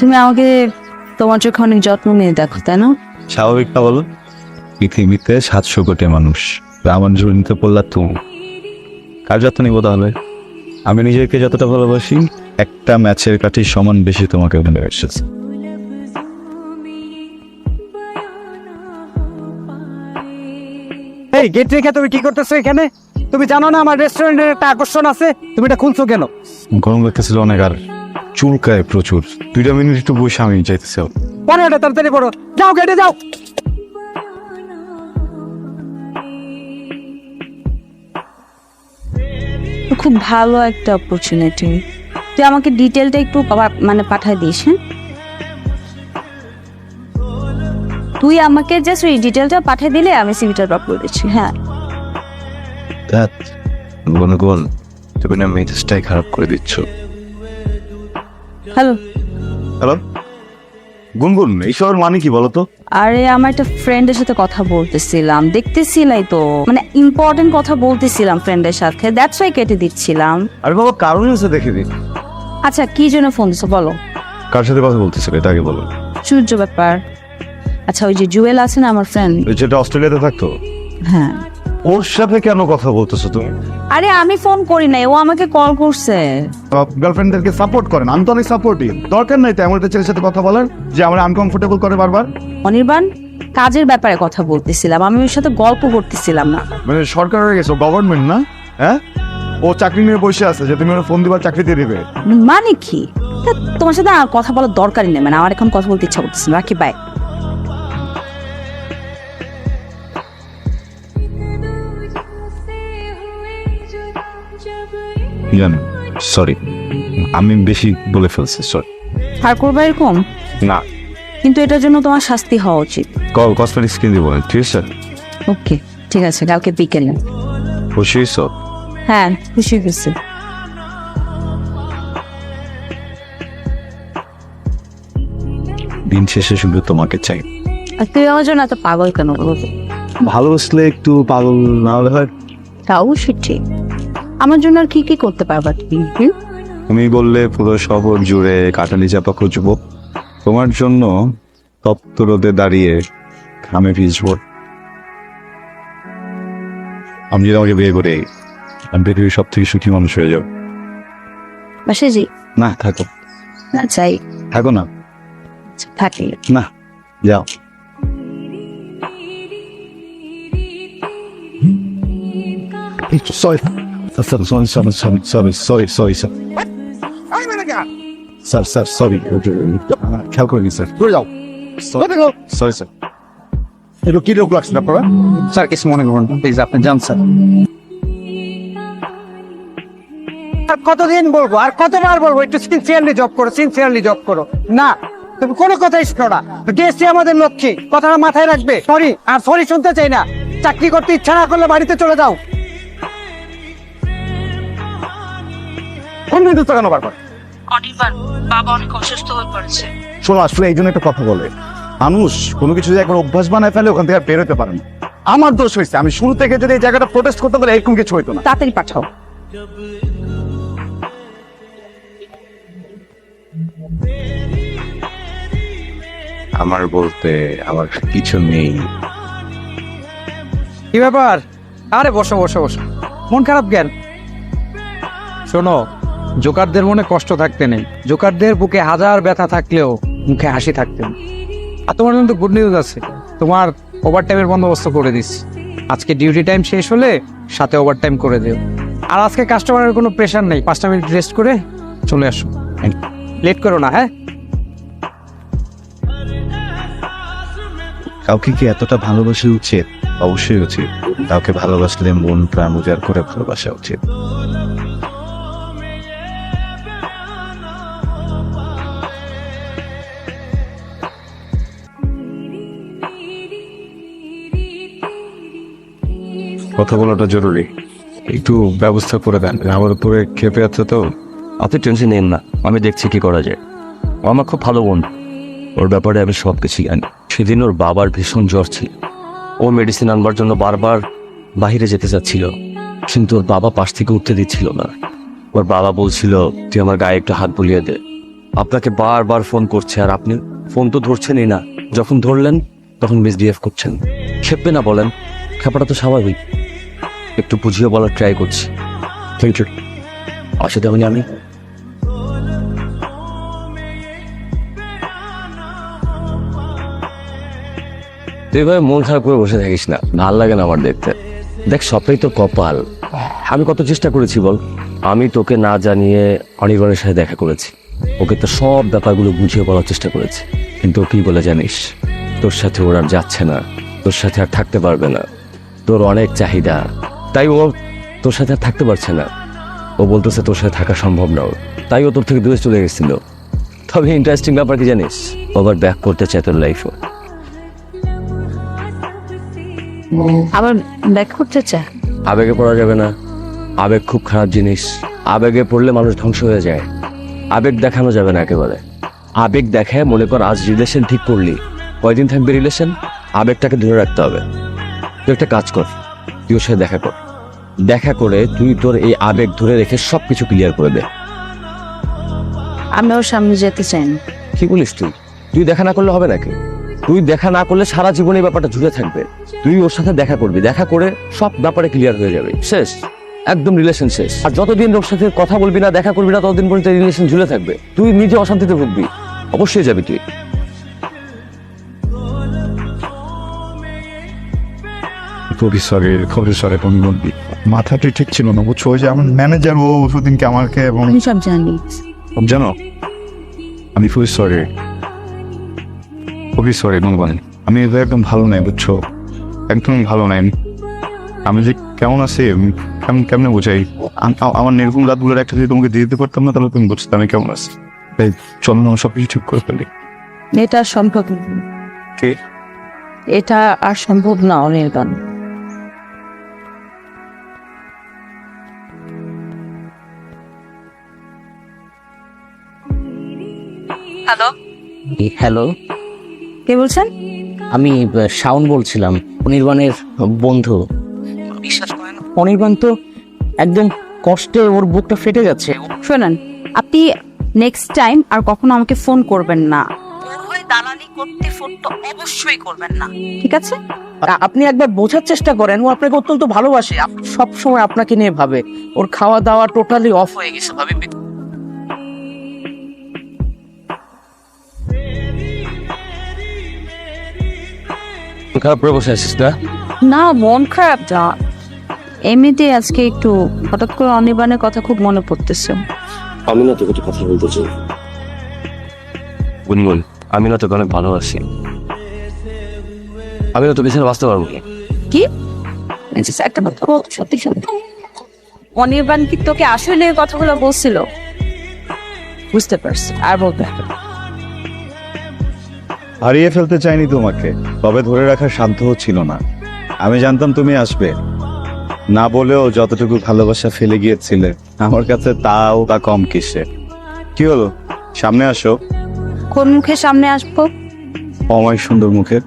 তুমি আমাকে তোমার চোখে অনেক যত্ন নিয়ে দেখো তাই না? স্বাভাবিক না বলো। পৃথিবীতে সাতশো কোটি মানুষ আমার জড়িত পড়লা তুমি। কার যত্ন নিব তাহলে? আমি নিজেকে যতটা ভালোবাসি একটা ম্যাচের কাঠি সমান বেশি তোমাকে মনে এসেছে এই গেট রেখে তুমি কি করতেছো এখানে? তুমি জানো না আমার রেস্টুরেন্টের একটা আকর্ষণ আছে? তুমি এটা খুলছো কেন? গরম লাগতেছিল অনেক আর। চুলকায় প্রচুর। দুইটা মিনিট একটু বসে আমি চাইতেছি পরে এটা তাড়াতাড়ি করো। যাও গেটে যাও। খুব ভালো একটা অপরচুনিটি তুই আমাকে ডিটেলটা একটু মানে পাঠায় দিস হ্যাঁ? তুই আমাকে জাস্ট ওই ডিটেলটা পাঠিয়ে দিলে আমি সিভিটা ড্রপ করে দিচ্ছি হ্যাঁ? ধ্যাত তুমি না মেজাজটাই খারাপ করে দিচ্ছ। হ্যালো হ্যালো গুনগুন এইসবের মানে কি বলো তো আরে আমার একটা ফ্রেন্ডের সাথে কথা বলতেছিলাম। দেখতেছিলাই তো। মানে ইম্পর্টেন্ট কথা বলতেছিলাম ফ্রেন্ডের সাথে। দ্যাটস ওয়াই কেটে দিচ্ছিলাম। আরে বাবা কারণ আছে দেখে দিন আচ্ছা কি জন্য ফোন দিছো বলো। কার সাথে কথা বলতেছিল এটা আগে বলো। সূর্য ব্যাপার। আচ্ছা ওই যে জুয়েল আছে না আমার ফ্রেন্ড ওই যেটা অস্ট্রেলিয়াতে থাকতো? হ্যাঁ। ওর সাথে কেন কথা বলতেছো তুমি? আরে আমি ফোন করি নাই ও আমাকে কল করছে। গার্লফ্রেন্ডদেরকে সাপোর্ট করেন আমি তো অনেক সাপোর্টিভ দরকার নাই তো এমন একটা ছেলের সাথে কথা বলার যে আমার আনকমফোর্টেবল করে বারবার। অনির্বাণ কাজের ব্যাপারে কথা বলতেছিলাম আমি ওর সাথে গল্প করতেছিলাম না। মানে সরকার হয়ে গেছো গভর্নমেন্ট না? হ্যাঁ? ও চাকরি নিয়ে বসে আছে যে তুমি ওর ফোন দিবার চাকরি দিয়ে দিবে। মানে কি? তা তোমার সাথে আর কথা বলার দরকারই নেই মানে আমার এখন কথা বলতে ইচ্ছা করতেছে না রাখি বাই জানো সরি আমি বেশি বলে ফেলছি সরি আর করবা এরকম? না। কিন্তু এটার জন্য তোমার শাস্তি হওয়া উচিত। কল কসমেটিক্স ঠিক আছে? ওকে ঠিক আছে কালকে বিকেলে। খুশি হয়েছো? হ্যাঁ খুশি হয়েছে দিন শেষে শুধু তোমাকে চাই। আর তুই আমার জন্য এত পাগল কেন বলব ভালোবাসলে একটু পাগল না হলে হয়? তাও সে ঠিক। আমার জন্য আর কি কি করতে পারবা তুমি? হুম? তুমি বললে পুরো শহর জুড়ে কাটালি চাপা খুঁজবো তোমার জন্য তপ্ত রোদে দাঁড়িয়ে ঘামে ভিজবো আমি যদি আমাকে বিয়ে করে আমি পৃথিবীর সব থেকে সুখী মানুষ হয়ে যাব। বাসে জি না থাকো। না চাই থাকো না। আচ্ছা, থাকি। না যাও। Sorry. Sorry sorry sorry sorry sorry sorry sir sir sir sorry খেয়াল করে নি স্যার ঘুরে যাও সরি স্যার এগুলো কি রোগ লাগছে আপনারা স্যার কিছু মনে করুন প্লিজ আপনি যান স্যার আর কতদিন বলব? আর কতবার বলব? একটু সিনসিয়ারলি জব করো সিনসিয়ারলি জব করো। না তুমি কোনো কথাই শোনো না। ডিএসসি আমাদের লক্ষ্যে কথাটা মাথায় রাখবে। সরি আর সরি শুনতে চাই না। চাকরি করতে ইচ্ছা না করলে বাড়িতে চলে যাও। কেন বারবার অনির্বাণ বাবা অনেক অসুস্থ হয়ে পড়েছে। শোনো আসলে এই জন্য একটা কথা বলে। মানুষ কোনো কিছু যদি একবার অভ্যাস বানায় ফেলে ওখান থেকে আর বেরোতে পারে না। আমার দোষ হয়েছে আমি শুরু থেকে যদি এই জায়গাটা প্রোটেস্ট করতে পারি এরকম কিছু হইতো না। তাড়াতাড়ি পাঠাও। আমার বলতে আমার কিছু নেই। কি ব্যাপার? আরে বসো বসো বসো। মন খারাপ কেন? শোনো জোকারদের মনে কষ্ট থাকতে নেই। জোকারদের বুকে হাজার ব্যথা থাকলেও মুখে হাসি থাকতে নেই। আর তোমার জন্য গুড নিউজ আছে। তোমার ওভার টাইমের বন্দোবস্ত করে দিস আজকে ডিউটি টাইম শেষ হলে সাথে ওভার টাইম করে দিও। আর আজকে কাস্টমারের কোনো প্রেশার নেই। পাঁচটা মিনিট রেস্ট করে চলে আসো। লেট করো না হ্যাঁ? কাউকে কি এতটা ভালোবাসা উচিত? অবশ্যই উচিত। কাউকে ভালোবাসলে মন প্রাণ উজাড় করে ভালোবাসা উচিত। কথা বলাটা জরুরি। একটু ব্যবস্থা করে দেন। আমার উপরে খেপে আছে তো। আপনি টেনশন নিন না। আমি দেখছি কি করা যায়। ও আমার খুব ভালো বোন ওর ব্যাপারে আমি সব কিছু জানি। সেদিন ওর বাবার ভীষণ জ্বর ছিল। ও মেডিসিন আনবার জন্য বারবার বাইরে যেতে চাচ্ছিল। কিন্তু ওর বাবা পাশ থেকে উঠতে দিচ্ছিল না। ওর বাবা বলছিল, তুই আমার গায়ে একটু হাত বুলিয়ে দে। আপনাকে বারবার ফোন করছে আর আপনি ফোন তো ধরছেনই না। যখন ধরলেন, তখন মিসবিহেভ করছেন। খেপবে না বলেন। খেপাটা তো স্বাভাবিক। একটু বুঝিয়ে বলার ট্রাই করছি। থ্যাংক ইউ অসুবিধা হয়নি আমি। তুই ভাই মন খারাপ করে বসে থাকিস না। ভালো লাগে না আমার দেখতে। দেখ, সবটাই তো কপাল। আমি কত চেষ্টা করেছি বল। আমি তোকে না জানিয়ে অনির্বাণের সাথে দেখা করেছি। ওকে তো সব ব্যাপারগুলো বুঝিয়ে বলার চেষ্টা করেছি। কিন্তু ও কি বলে জানিস? তোর সাথে ওর আর যাচ্ছে না। তোর সাথে আর থাকতে পারবে না। তোর অনেক চাহিদা। তাই ও তোর সাথে আর থাকতে পারছে না। ও বলতেছে তোর সাথে থাকা সম্ভব না। তাই ও তোর থেকে দূরে চলে গেছিল। তবে ইন্টারেস্টিং ব্যাপার কি জানিস? ও আবার ব্যাক করতে চায় তোর লাইফও আবার ব্যাক করতে চায়? আবেগে পড়া যাবে না। আবেগ খুব খারাপ জিনিস। আবেগে পড়লে মানুষ ধ্বংস হয়ে যায়। আবেগ দেখানো যাবে না একেবারে। আবেগ দেখায় মনে কর আজ রিলেশন ঠিক করলি। কয়দিন থাকবে রিলেশন আবেগটাকে ধরে রাখতে হবে। তুই একটা কাজ কর। ওর সাথে দেখা কর। দেখা করে তুই তোর এই আবেগ ধরে রেখে সব কিছু ক্লিয়ার করে দে। আমি ওর সামনে যেতে চাই না। কি বলিস তুই? তুই দেখা না করলে হবে নাকি? তুই দেখা না করলে সারা জীবন এই ব্যাপারটা ঝুলে থাকবে। তুই ওর সাথে দেখা করবি। দেখা করে সব ব্যাপারে ক্লিয়ার হয়ে যাবে। শেষ। একদম রিলেশন শেষ। আর যতদিন ওর সাথে কথা বলবি না দেখা করবি না ততদিন পর্যন্ত রিলেশন ঝুলে থাকবে। তুই নিজে অশান্তিতে ভুগবি। অবশ্যই যাবি তুই। খুবই সরি খুবই সরি তুমি বলবি মাথাটা ঠিক ছিল না বুঝছ? ওই যে আমার ম্যানেজার ও সেদিনকে আমাকে এবং আমি সব জানি। জানো? আমি খুবই সরি খুবই সরি আমি এটা একদম ভালো নাই বুঝছ? একদম ভালো নাই। আমি যে কেমন আছি কেমন কেমনে বোঝাই? আমার নির্গুম রাতগুলোর একটা যদি তোমাকে দিয়ে দিতে পারতাম না তাহলে তুমি বুঝতে আমি কেমন আছি। তাই চলো না সব কিছু ঠিক করে ফেলি। এটা সম্ভব এটা আর সম্ভব না অনির্বাণ। হ্যালো। হ্যালো। কে বলছেন? আমি শাওন বলছিলাম অনির্বাণের বন্ধু। বিশ্বাস করেন। অনির্বাণ তো একদম কষ্টে ওর বুকটা ফেটে যাচ্ছে। শোনেন আপনি নেক্সট টাইম আর কখনো আমাকে ফোন করবেন না। দালালি করতে ফোন তো অবশ্যই করবেন না। ঠিক আছে? আপনি একবার বোঝার চেষ্টা করেন ও আপনাকে অত্যন্ত ভালোবাসে। সব সময় আপনাকে নিয়ে ভাবে। ওর খাওয়া দাওয়া টোটালি অফ হয়ে গেছে ভাবে। খারাপ করে বসে আছিস না না মন খারাপ না এমনিতে আজকে একটু হঠাৎ করে অনির্বাণের কথা খুব মনে পড়তেছে। আমি না তোকে কথা বলতে চাই। গুনগুন আমি না তোকে অনেক ভালোবাসি। আমি না তোকে ছেড়ে বাঁচতে পারব না। কি? একটা কথা বল, সত্যি সত্যি। অনির্বাণ কি তোকে আসলে এই কথাগুলো বলছিল? বুঝতে পারছি আর বলতে হবে। হারিয়ে ফেলতে চাইনি তোমাকে তবে ধরে রাখা সাধ্যও ছিল না। আমি জানতাম তুমি আসবে। না বলেও যতটুকু ভালোবাসা ফেলে গিয়েছিলে আমার কাছে তাও তা কম কিসে কি হলো? সামনে আসো। কোন মুখে সামনে আসব? অময় সুন্দর মুখের।